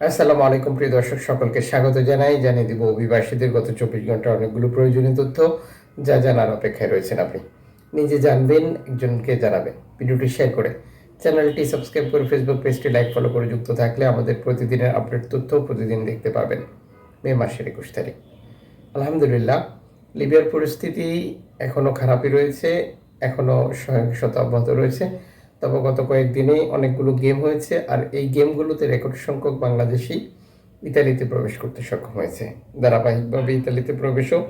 আসসালামু আলাইকুম, প্রিয় দর্শক, সকলকে স্বাগত জানাই। জানিয়ে দিব অভিবাসীদের, গত চব্বিশ ঘণ্টা অনেকগুলো প্রয়োজনীয় তথ্য। যা জানার অপেক্ষায় রয়েছেন আপনি। নিজে জানবেন, একজনকে জানাবেন। ভিডিওটি শেয়ার করে চ্যানেলটি সাবস্ক্রাইব করে ফেসবুক পেজটি লাইক, ফলো করে যুক্ত থাকলে আমাদের প্রতিদিনের আপডেট তথ্য প্রতিদিন দেখতে পাবেন। মে মাসের একুশ তারিখ। আলহামদুলিল্লাহ, লিবিয়ার পরিস্থিতি এখনও খারাপই রয়েছে এখনও সহিংসতা অব্যাহত রয়েছে। তবে গত কয়েকদিনেই অনেকগুলো গেম হয়েছে আর এই গেমগুলোতে রেকর্ড সংখ্যক বাংলাদেশি ইতালিতে প্রবেশ করতে সক্ষম হয়েছে। ধারাবাহিকভাবে ইতালিতে প্রবেশও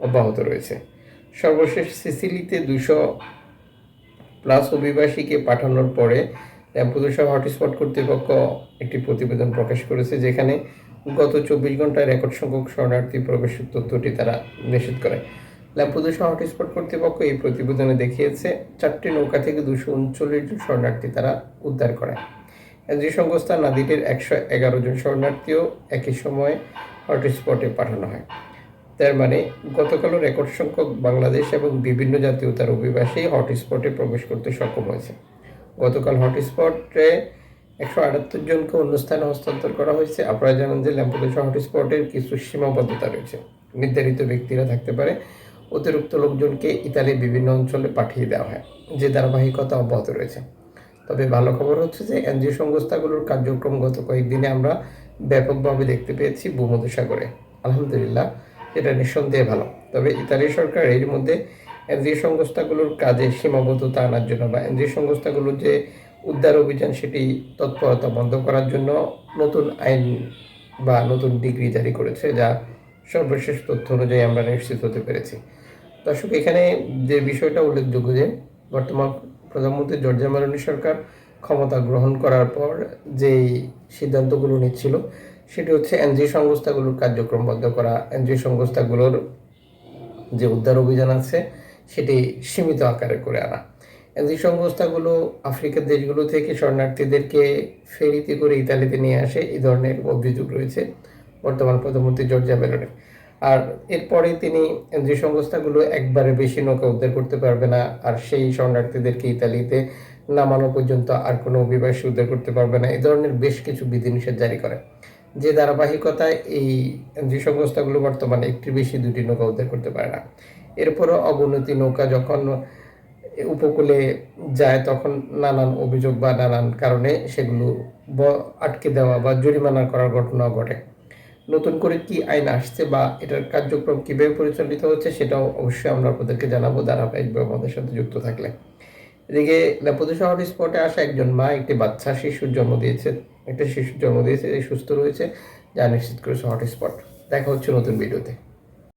অব্যাহত রয়েছে। সর্বশেষ সিসিলিতে দুশো প্লাস অভিবাসীকে পাঠানোর পরে ল্যাম্পুদোসা হটস্পট কর্তৃপক্ষ একটি প্রতিবেদন প্রকাশ করেছে যেখানে গত চব্বিশ ঘন্টায় রেকর্ড সংখ্যক শরণার্থী প্রবেশের তথ্যটি তারা নিশ্চিত করে। ল্যাম্পুদোসা হটস্পট কর্তৃপক্ষ এই প্রতিবেদনে দেখিয়েছে, চারটি নৌকা থেকে দুশো উনচল্লিশ জন শরণার্থী তারা উদ্ধার করে। যে সংস্থা নাদিরের একশো এগারো জন শরণার্থীও একই সময়ে হটস্পটে পাঠানো হয়। তার মানে গতকালও রেকর্ড সংখ্যক বাংলাদেশ এবং বিভিন্ন জাতীয়তার অভিবাসী হটস্পটে প্রবেশ করতে সক্ষম হয়েছে। গতকাল হটস্পটে একশো আটাত্তর জনকে অন্য স্থানে হস্তান্তর করা হয়েছে। আপনারা জানেন যে ল্যাম্পুদেশা হটস্পটের কিছু সীমাবদ্ধতা রয়েছে। নির্ধারিত ব্যক্তিরা থাকতে পারে অতিরিক্ত লোকজনকে ইতালির বিভিন্ন অঞ্চলে পাঠিয়ে দেওয়া হয়, যে ধারাবাহিকতা অব্যাহত রয়েছে। তবে ভালো খবর হচ্ছে যে এনজিও সংস্থাগুলোর কার্যক্রম গত কয়েকদিনে আমরা ব্যাপকভাবে দেখতে পেয়েছি ভূমধ্যসাগরে। আলহামদুলিল্লাহ, এটা নিঃসন্দেহে ভালো। তবে ইতালি সরকার এর মধ্যে এনজিও সংস্থাগুলোর কাজে সীমাবদ্ধতা আনার জন্য বা এনজিও সংস্থাগুলোর যে উদ্ধার অভিযান, সেটি তৎপরতা বন্ধ করার জন্য নতুন আইন বা নতুন ডিগ্রি জারি করেছে, যা সর্বশেষ তথ্য অনুযায়ী আমরা নিশ্চিত হতে পেরেছি। দর্শক, এখানে যে বিষয়টা উল্লেখযোগ্য যে বর্তমান প্রধানমন্ত্রী জর্জিয়া মেলোনি সরকার ক্ষমতা গ্রহণ করার পর যেই সিদ্ধান্তগুলো নিচ্ছিল, সেটি হচ্ছে এনজিও সংস্থাগুলোর কার্যক্রম বন্ধ করা, এনজিও সংস্থাগুলোর যে উদ্ধার অভিযান আছে, সেটি সীমিত আকারে করে আনা। এনজিও সংস্থাগুলো আফ্রিকার দেশগুলো থেকে শরণার্থীদেরকে ফেরিতে করে ইতালিতে নিয়ে আসে এই ধরনের অভিযোগ রয়েছে। বর্তমান প্রধানমন্ত্রী জর্জিয়া মেলোনের আর এরপরে তিনি যে সংস্থাগুলো একবারে বেশি নৌকা উদ্ধার করতে পারবে না, আর সেই শরণার্থীদেরকে ইতালিতে নামানো পর্যন্ত আর কোনো অভিবাসী উদ্ধার করতে পারবে না, এ ধরনের বেশ কিছু বিধিনিষেধ জারি করে। যে ধারাবাহিকতায় এই যে সংস্থাগুলো বর্তমানে একটি বেশি দুটি নৌকা উদ্ধার করতে পারে না, এরপরও অবনতি নৌকা যখন উপকূলে যায় তখন নানান অভিযোগ বা নানান কারণে সেগুলো আটকে দেওয়া বা জরিমানা করার ঘটনা ঘটে। নতুন করে কি আইন আসছে বা এটার কার্যক্রম কীভাবে পরিচালিত হচ্ছে সেটাও অবশ্যই আমরা আপনাদেরকে জানাব ধারাবাহিকভাবে আমাদের সাথে যুক্ত থাকলে। এদিকে লেপদু শহর স্পটে আসা একজন মা, একটি বাচ্চা শিশুর জন্ম দিয়েছে। একটা শিশুর জন্ম দিয়েছে সুস্থ রয়েছে, যা নিশ্চিত করেছে হটস্পট। দেখা হচ্ছে নতুন ভিডিওতে।